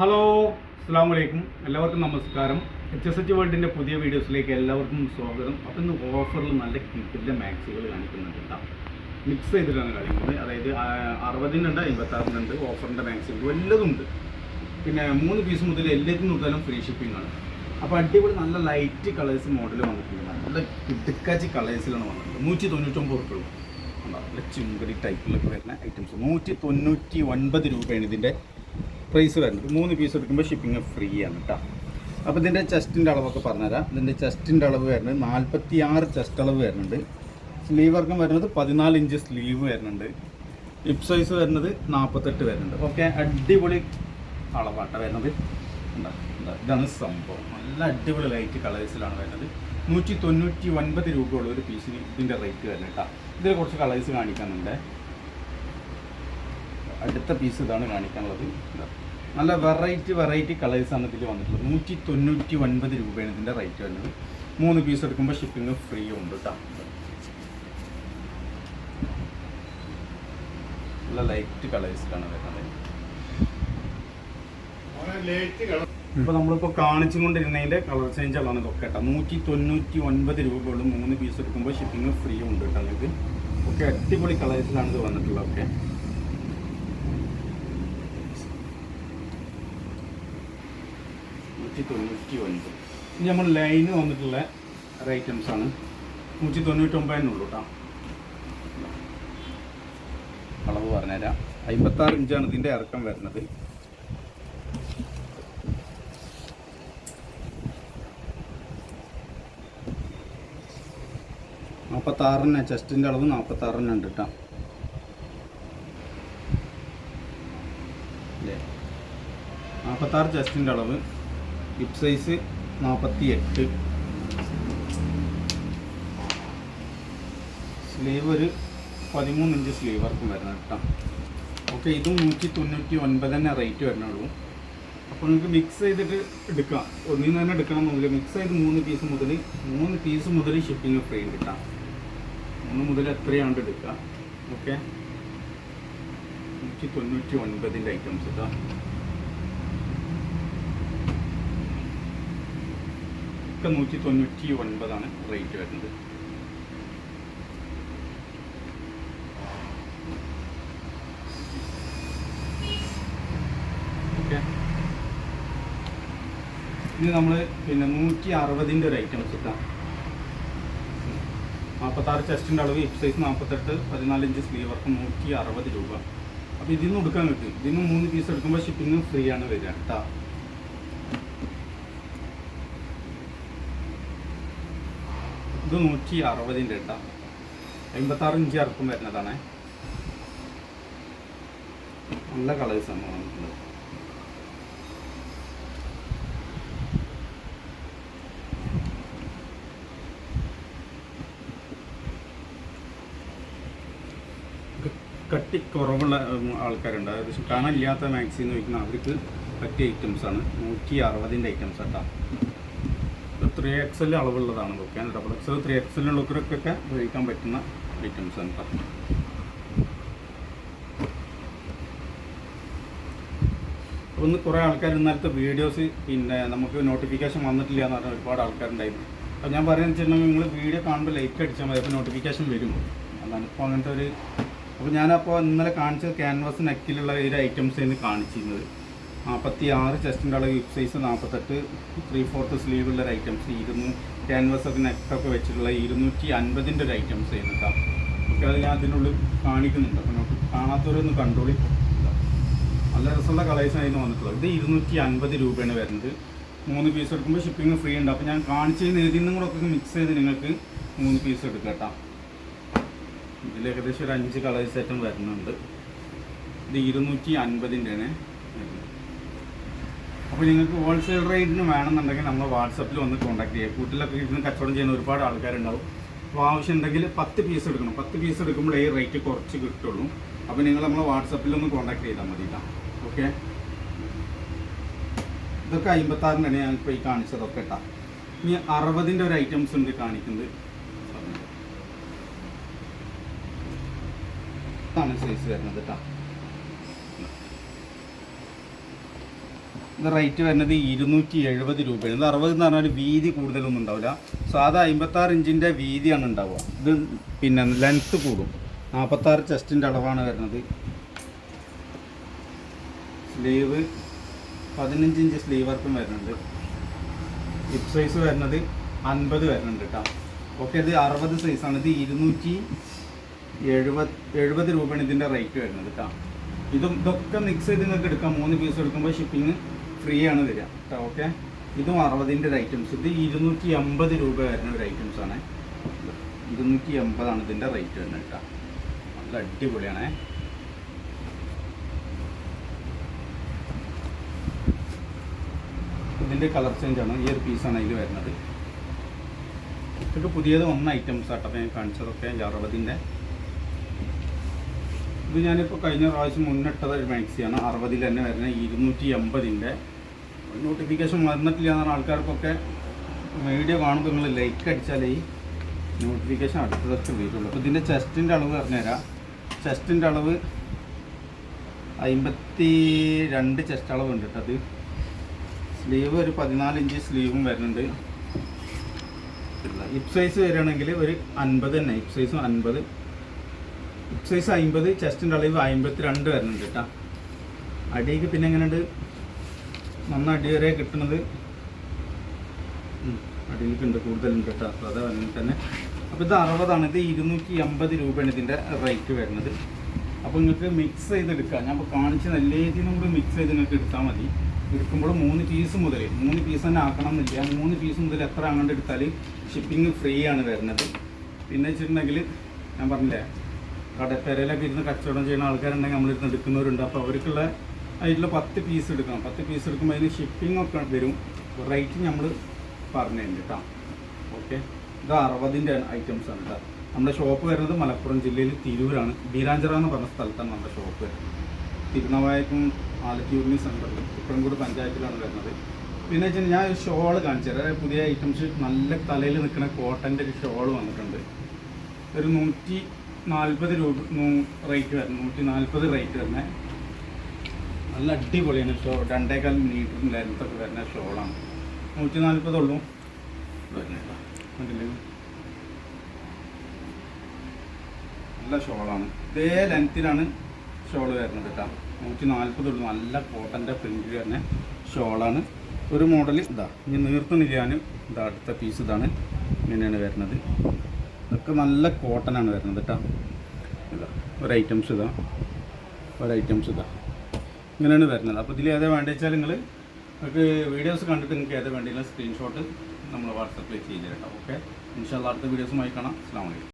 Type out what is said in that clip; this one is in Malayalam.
ഹലോ അസ്സാം വലൈക്കും എല്ലാവർക്കും നമസ്കാരം. എച്ച് എസ് എച്ച് വേൾഡിന്റെ പുതിയ വീഡിയോസിലേക്ക് എല്ലാവർക്കും സ്വാഗതം. അപ്പം ഇന്ന് ഓഫറിൽ നല്ല കിറ്റിന്റെ മാക്സുകൾ കാണിക്കുന്നുണ്ട് കേട്ടോ മിക്സ് ചെയ്തിട്ടാണ് കാണിക്കുന്നത്. അതായത് അറുപതിനുണ്ട് അമ്പത്താറിനുണ്ട് ഓഫറിന്റെ മാക്സുകൾ വല്ലതുണ്ട് പിന്നെ മൂന്ന് പീസ് മുതൽ എല്ലാത്തിനും മുതലും ഫ്രീ ഷിപ്പിംഗ് ആണ്. അപ്പോൾ അടിപൊളി നല്ല ലൈറ്റ് കളേഴ്സ് മോഡൽ വന്നിട്ടുണ്ട്. നല്ല കിടുക്കാച്ചി കളേഴ്സിലാണ് വന്നിട്ടുള്ളത്. നൂറ്റി തൊണ്ണൂറ്റൊമ്പത് റുപ്പുള്ളൂ ഉണ്ടോ നല്ല ചുങ്കടി ടൈപ്പിലൊക്കെ വരുന്ന ഐറ്റംസ് നൂറ്റി തൊണ്ണൂറ്റി ഒൻപത് രൂപയാണ് ഇതിന്റെ പ്രൈസ് വരുന്നത്. മൂന്ന് പീസ് എടുക്കുമ്പോൾ ഷിപ്പിംഗ് ഫ്രീ ആണ് കേട്ടോ അപ്പോൾ ഇതിന്റെ ചെസ്റ്റിന്റെ അളവൊക്കെ പറഞ്ഞുതരാം. ഇതിന്റെ ചെസ്റ്റിന്റെ അളവ് വരുന്നത് നാൽപ്പത്തി ആറ് ചെസ്റ്റ് അളവ് വരുന്നുണ്ട്. സ്ലീവ് വർക്കം വരുന്നത് പതിനാല് ഇഞ്ച് സ്ലീവ് വരുന്നുണ്ട്. ഹിപ്പ് സൈസ് വരുന്നത് നാൽപ്പത്തെട്ട് വരുന്നുണ്ട്. ഓക്കെ അടിപൊളി അളവാട്ട വരുന്നത്? ഇതാണ് സംഭവം. നല്ല അടിപൊളി ലൈറ്റ് കളേഴ്സിലാണ് വരുന്നത്. നൂറ്റി തൊണ്ണൂറ്റി ഒൻപത് രൂപയുള്ള ഒരു പീസിന് ഇതിന്റെ റേറ്റ് വരുന്നത് കേട്ടോ ഇതിൽ കുറച്ച് കളേഴ്സ് കാണിക്കാനുണ്ട്. അടുത്ത പീസ് ഇതാണ് കാണിക്കാനുള്ളത്. നല്ല വെറൈറ്റി വെറൈറ്റി കളേഴ്സാണ് ഇതിൽ വന്നിട്ടുള്ളത്. നൂറ്റി തൊണ്ണൂറ്റി ഒൻപത് രൂപയാണ് ഇതിന്റെ റേറ്റ് വരുന്നത്. മൂന്ന് പീസ് എടുക്കുമ്പോൾ ഷിപ്പിംഗ് ഫ്രീ ഉണ്ട് കേട്ടോ നല്ല ലൈറ്റ് കളേഴ്സിലാണ് വരുന്നത്. ഇപ്പോൾ നമ്മളിപ്പോൾ കാണിച്ചുകൊണ്ടിരുന്നതിന്റെ കളർ ചേഞ്ച് ആണ് ഇതൊക്കെ കേട്ടോ നൂറ്റി തൊണ്ണൂറ്റി ഒൻപത് രൂപയുള്ളൂ മൂന്ന് പീസ് എടുക്കുമ്പോൾ ഷിപ്പിംഗ് ഫ്രീ ഉണ്ട് കേട്ടോ നിങ്ങൾക്ക് ഒക്കെ അടിപൊളി കളേഴ്സിലാണ് ഇത് വന്നിട്ടുള്ളത്. ഓക്കെ. നൂറ്റി തൊണ്ണൂറ്റി ഒൻപത് ഇനി നമ്മൾ ലൈന് വന്നിട്ടുള്ള ഒരു ഐറ്റംസ് ആണ്. നൂറ്റി തൊണ്ണൂറ്റൊമ്പതിനുള്ളൂ കേട്ടോ അളവ് പറഞ്ഞുതരാം. അമ്പത്താറ് ഇഞ്ചാണ് ഇതിന്റെ ഇറക്കം വരുന്നത്. നാൽപ്പത്താറിന് ചെസ്റ്റിന്റെ അളവ് നാൽപ്പത്താറിന് ഉണ്ട് കേട്ടോ നാൽപ്പത്താറ് ചെസ്റ്റിന്റെ അളവ് ഹിപ്പ് സൈസ് നാൽപ്പത്തി എട്ട് സ്ലീവ് ഒരു പതിമൂന്ന് ഇഞ്ച് സ്ലീവ് വർക്കും വരുന്നത് കേട്ടോ. ഓക്കെ ഇതും നൂറ്റി തൊണ്ണൂറ്റി ഒൻപത് തന്നെ റേറ്റ് വരുന്നുള്ളൂ. അപ്പോൾ നിങ്ങൾക്ക് മിക്സ് ചെയ്തിട്ട് എടുക്കാം. ഒന്നിൽ നിന്ന് തന്നെ എടുക്കണമെന്നില്ല മിക്സ് ചെയ്ത് മൂന്ന് പീസ് മുതൽ മൂന്ന് പീസ് മുതൽ ഷിപ്പിംഗ് ഫ്രീ കിട്ടാം. മൂന്ന് മുതൽ എത്രയാണ്ട് എടുക്കാം. ഓക്കെ. നൂറ്റി തൊണ്ണൂറ്റി ഒൻപതിന്റെ ഐറ്റംസ് കേട്ടോ ഒക്കെ നൂറ്റി തൊണ്ണൂറ്റി ഒൻപതാണ് റേറ്റ് വരുന്നത് ഇനി നമ്മൾ പിന്നെ നൂറ്റി അറുപതിന്റെ ഒരു ഐറ്റംസ് ഇട്ടാം നാൽപ്പത്താറ് ചെസ്റ്റിന്റെ അളവ് ഹിപ്പ് സൈസ് നാൽപ്പത്തെട്ട് പതിനാല് ഇഞ്ച് സ്ലീവ് വർക്ക് നൂറ്റി അറുപത് രൂപ. അപ്പോൾ ഇതിൽ നിന്ന് എടുക്കാൻ കിട്ടും ഇതിൽ നിന്ന് മൂന്ന് പീസ് എടുക്കുമ്പോൾ ഷിപ്പിംഗ് ഫ്രീ ആണ് വരിക കേട്ടോ ഇത് നൂറ്റി അറുപതിന്റെ ഇട്ടാ അമ്പത്താറ് ഇഞ്ച് ഇറക്കം വരുന്നതാണ്. നല്ല കളേഴ്സാണ് വന്നിട്ടുള്ളത് കട്ടി കുറവുള്ള ആൾക്കാരുണ്ട്. അതായത് കാണാനില്ലാത്ത മാക്സിന്ന് ചോദിക്കുന്ന അവർക്ക് പറ്റിയ ഐറ്റംസ് ആണ്. നൂറ്റി അറുപതിന്റെ ഐറ്റംസ് കേട്ടോ. ത്രീ എക്സൽ അളവുള്ളതാണ് ഇതൊക്കെ ഡബിൾ എക്സൽ ത്രീ എക്സലിനുള്ളവർക്കൊക്കെ ഉപയോഗിക്കാൻ പറ്റുന്ന ഐറ്റംസ് ആണ് കേട്ടോ അപ്പോൾ ഇന്ന് കുറേ ആൾക്കാർ ഇന്നലത്തെ വീഡിയോസ് പിന്നെ നമുക്ക് നോട്ടിഫിക്കേഷൻ വന്നിട്ടില്ല എന്ന് പറഞ്ഞാൽ ഒരുപാട് ആൾക്കാരുണ്ടായിരുന്നു. അപ്പോൾ ഞാൻ പറയുന്നത് വെച്ചിട്ടുണ്ടെങ്കിൽ നിങ്ങൾ വീഡിയോ കാണുമ്പോൾ ലൈക്ക് അടിച്ചാൽ മതി. അപ്പോൾ നോട്ടിഫിക്കേഷൻ വരും. അതാണ് ഇപ്പോൾ അങ്ങനത്തെ ഒരു അപ്പോൾ ഞാനപ്പോൾ ഇന്നലെ കാണിച്ചത് ക്യാൻവാസ് നെക്കിലുള്ള ഒരു ഐറ്റംസ് ആണ് കാണിച്ചിരുന്നത്. നാൽപ്പത്തി ആറ് ചെസ്റ്റിന്റെ അളവ് ഹിപ്പ് സൈസ് നാൽപ്പത്തെട്ട് ത്രീ ഫോർത്ത് സ്ലീവുള്ള ഒരു ഐറ്റംസ് ഇരുന്നൂ. ക്യാൻവാസൊക്കെ നെക്കൊക്കെ വെച്ചിട്ടുള്ള ഇരുന്നൂറ്റി അൻപതിന്റെ ഒരു ഐറ്റംസ് ആയിരുന്നു കേട്ടോ ഓക്കെ അത് ഞാൻ അതിനുള്ളിൽ കാണിക്കുന്നുണ്ട്. അപ്പോൾ നമുക്ക് കാണാത്തവരൊന്ന് കണ്ടോളി. നല്ല രസമുള്ള കളേഴ്സ് ആയിരുന്നു വന്നിട്ടുള്ളത്. ഇത് ഇരുന്നൂറ്റി അൻപത് രൂപയാണ് വരുന്നത്. മൂന്ന് പീസ് എടുക്കുമ്പോൾ ഷിപ്പിംഗ് ഫ്രീ ഉണ്ട്. അപ്പോൾ ഞാൻ കാണിച്ചതിന് ഇതിൽ നിന്നും കൂടെ ഒക്കെ മിക്സ് ചെയ്ത് നിങ്ങൾക്ക് മൂന്ന് പീസ് എടുക്കാം കേട്ടോ ഇതിൽ ഏകദേശം ഒരു അഞ്ച് കളേഴ്സ് ആയിട്ടും വരുന്നുണ്ട്. ഇത് ഇരുന്നൂറ്റി അൻപതിന്റെയാണ് അപ്പോൾ നിങ്ങൾക്ക് ഹോൾസെയിൽ റേറ്റിന് വേണമെന്നുണ്ടെങ്കിൽ നമ്മൾ വാട്സപ്പിൽ വന്ന് കോൺടാക്ട് ചെയ്യുക കൂട്ടിലൊക്കെ ഇരുന്ന് കച്ചവടം ചെയ്യുന്ന ഒരുപാട് ആൾക്കാരുണ്ടാവും. അപ്പോൾ ആവശ്യമുണ്ടെങ്കിൽ പത്ത് പീസ് എടുക്കണം. പത്ത് പീസ് എടുക്കുമ്പോൾ ഈ റേറ്റ് കുറച്ച് കിട്ടുള്ളൂ. അപ്പോൾ നിങ്ങൾ നമ്മളെ വാട്സപ്പിൽ ഒന്ന് കോൺടാക്ട് ചെയ്താൽ മതി ഓക്കെ ഇതൊക്കെ അമ്പത്താറിനാണ് ഞാൻ ഇപ്പോൾ ഈ കാണിച്ചതൊക്കെ കേട്ടോ ഇനി അറുപതിന്റെ ഒരു ഐറ്റംസ് ഉണ്ട് കാണിക്കുന്നത്. ഇതാണ് സൈസ് വരുന്നത് കേട്ടോ ഇത് റേറ്റ് വരുന്നത് ഇരുന്നൂറ്റി എഴുപത് രൂപയാണ്. ഇത് അറുപത് എന്ന് പറഞ്ഞാൽ വീതി കൂടുതലൊന്നും ഉണ്ടാവില്ല. സാധാ അമ്പത്താറ് ഇഞ്ചിന്റെ വീതിയാണ് ഉണ്ടാവുക. ഇത് പിന്നെ ലെങ്ത്ത് കൂടും. നാൽപ്പത്താറ് ചെസ്റ്റിന്റെ അളവാണ് വരുന്നത്. സ്ലീവ് പതിനഞ്ച് ഇഞ്ച് സ്ലീവ് വർക്കും വരുന്നുണ്ട്. ഹിപ്പ് സൈസ് വരുന്നത് അൻപത് വരുന്നുണ്ട് കേട്ടോ. ഓക്കെ ഇത് അറുപത് സൈസാണ് ഇത് ഇരുന്നൂറ്റി എഴുപത് എഴുപത് രൂപയാണ് ഇതിന്റെ റേറ്റ് വരുന്നത് കേട്ടോ. ഇതും ഇതൊക്കെ മിക്സ് ചെയ്ത് നിങ്ങൾക്ക് എടുക്കാം. മൂന്ന് പീസ് എടുക്കുമ്പോൾ ഷിപ്പിംഗ് ഫ്രീ ആണ് വരിക കേട്ടോ ഓക്കെ? ഇതും അറുപതിന്റെ ഒരു ഐറ്റംസ് ഇത് ഇരുന്നൂറ്റി എൺപത് രൂപ വരുന്ന ഒരു ഐറ്റംസ് ആണ്. ഇരുന്നൂറ്റി എൺപതാണ് ഇതിന്റെ റേറ്റ് വരുന്നത് കേട്ടോ നല്ല അടിപൊളിയാണേ. ഇതിന്റെ കളർ ചേഞ്ച് ആണ്. ഈ ഒരു പീസാണ് അതിൽ വരുന്നത്. ഇതൊക്കെ പുതിയത് ഒന്ന് ഐറ്റംസ് ആട്ടോ. ഞാൻ കാണിച്ചതൊക്കെ അറുപതിന്റെ. ഇത് ഞാനിപ്പോൾ കഴിഞ്ഞ പ്രാവശ്യം മുന്നിട്ടത് ഒരു മാക്സിയാണ് അറുപതിൽ തന്നെ വരുന്ന ഇരുന്നൂറ്റി എൺപതിന്റെ നോട്ടിഫിക്കേഷൻ വന്നിട്ടില്ല എന്ന് ആൾക്കാർക്കൊക്കെ വീഡിയോ കാണുമ്പോൾ നിങ്ങൾ ലൈക്ക് അടിച്ചാലേ നോട്ടിഫിക്കേഷൻ അടുത്തതൊക്കെ വരുള്ളൂ. അപ്പോൾ ഇതിന്റെ ചെസ്റ്റിന്റെ അളവ് പറഞ്ഞുതരാം. ചെസ്റ്റിന്റെ അളവ് അമ്പത്തി രണ്ട് ചെസ്റ്റ് അളവ് ഉണ്ട് അത്. സ്ലീവ് ഒരു പതിനാല് ഇഞ്ച് സ്ലീവും വരുന്നുണ്ട്. ഹിപ്പ് സൈസ് വരികയാണെങ്കിൽ ഒരു അൻപത് തന്നെ. ഹിപ്പ് സൈസും അൻപത്. ഹിപ്പ് സൈസ് അമ്പത് ചെസ്റ്റിന്റെ അളവ് അമ്പത്തി രണ്ട് വരുന്നുണ്ട് കേട്ടോ അടിക്ക് പിന്നെ എങ്ങനെയുണ്ട്? നന്ന അടി വരെ കിട്ടുന്നത് അടിയിലേക്കുണ്ട് കൂടുതലുണ്ട് കേട്ടോ അപ്പോൾ അത് വരുന്നത് തന്നെ. അപ്പോൾ ഇത് അറുപതാണ്. ഇത് ഇരുന്നൂറ്റി എൺപത് രൂപയാണ് ഇതിന്റെ റേറ്റ് വരുന്നത്. അപ്പോൾ നിങ്ങൾക്ക് മിക്സ് ചെയ്തെടുക്കാം. ഞാൻ ഇപ്പോൾ കാണിച്ച രീതിയിലും കൂടി മിക്സ് ചെയ്ത് നിങ്ങൾക്ക് എടുത്താൽ മതി. എടുക്കുമ്പോൾ മൂന്ന് പീസ് മുതൽ മൂന്ന് പീസ് തന്നെ ആക്കണം എന്നില്ല മൂന്ന് പീസ് മുതൽ എത്ര അങ്ങോട്ട് എടുത്താൽ ഷിപ്പിംഗ് ഫ്രീ ആണ് വരുന്നത്. പിന്നെ വെച്ചിട്ടുണ്ടെങ്കിൽ ഞാൻ പറഞ്ഞില്ലേ കടപ്പേരയിലൊക്കെ ഇരുന്ന് കച്ചവടം ചെയ്യുന്ന ആൾക്കാരുണ്ടെങ്കിൽ നമ്മളിരുന്ന് എടുക്കുന്നവരുണ്ട്. അപ്പോൾ അവർക്കുള്ള അതിലുള്ള പത്ത് പീസ് എടുക്കണം. പത്ത് പീസ് എടുക്കുമ്പോൾ അതിന് ഷിപ്പിംഗ് ഒക്കെ വരും. റേറ്റ് നമ്മൾ പറഞ്ഞിട്ടുണ്ട് കേട്ടോ. ഓക്കെ ഇത് അറുപതിന്റെ ഐറ്റംസ് ആണ് കേട്ടോ. നമ്മുടെ ഷോപ്പ് വരുന്നത് മലപ്പുറം ജില്ലയിൽ തിരൂരാണ്. ബീരാഞ്ചിറ എന്ന് പറഞ്ഞ സ്ഥലത്താണ് നമ്മുടെ ഷോപ്പ് വരുന്നത്. തിരുനവായക്കും ആലത്തൂരിനും സെന്ററിലും ഇപ്പഴംകൂട് പഞ്ചായത്തിലാണ് വരുന്നത്. പിന്നെ വെച്ചാൽ ഞാൻ ഒരു ഷോൾ കാണിച്ചു തരാം. പുതിയ ഐറ്റംസ് നല്ല തലയിൽ നിൽക്കുന്ന കോട്ടന്റെ ഒരു ഷോൾ വന്നിട്ടുണ്ട്. ഒരു നൂറ്റി നാൽപ്പത് രൂപ റേറ്റ് വരുന്നത് നൂറ്റി നാൽപ്പത് റേറ്റ് വരുന്നത് നല്ല അടിപൊളിയാണ് ഷോ. രണ്ടേക്കാൾ മീറ്ററും ലെങ്ത്തൊക്കെ വരുന്ന ഷോളാണ് നൂറ്റി നാൽപ്പതുള്ളൂ? നല്ല ഷോളാണ് ഇതേ ലെങ്ത്തിലാണ് ഷോൾ വരുന്നത് കേട്ടോ നൂറ്റി നാൽപ്പതുള്ളൂ നല്ല കോട്ടന്റെ പ്രിന്റിൽ വരുന്ന ഷോളാണ് ഒരു മോഡൽ ഇതാ. ഇനി നീർത്തുന്നില്ല ഞാൻ ഇതാ അടുത്ത പീസ് ഇതാണ്. ഇങ്ങനെയാണ് വരുന്നത്. ഇതൊക്കെ നല്ല കോട്ടനാണ് വരുന്നത് കേട്ടോ ഇതാ ഒരു ഐറ്റംസ് ഇതാ. ഒരു ഐറ്റംസ് ഇതാ. ഇങ്ങനെയാണ് വരുന്നത്. അപ്പോൾ ഇതിൽ ഏതാ വേണ്ടത് വെച്ചാൽ നിങ്ങൾ നിങ്ങൾക്ക് വീഡിയോസ് കണ്ടിട്ട് നിങ്ങൾക്ക് ഏതാ വേണ്ടിയുള്ള സ്ക്രീൻഷോട്ട് നമ്മൾ വാട്സപ്പിൽ ചെയ്ത് തരാം ഓക്കെ ഇൻഷാല്ല അടുത്ത വീഡിയോസുമായി കാണാം. അസ്സാം വലൈക്കും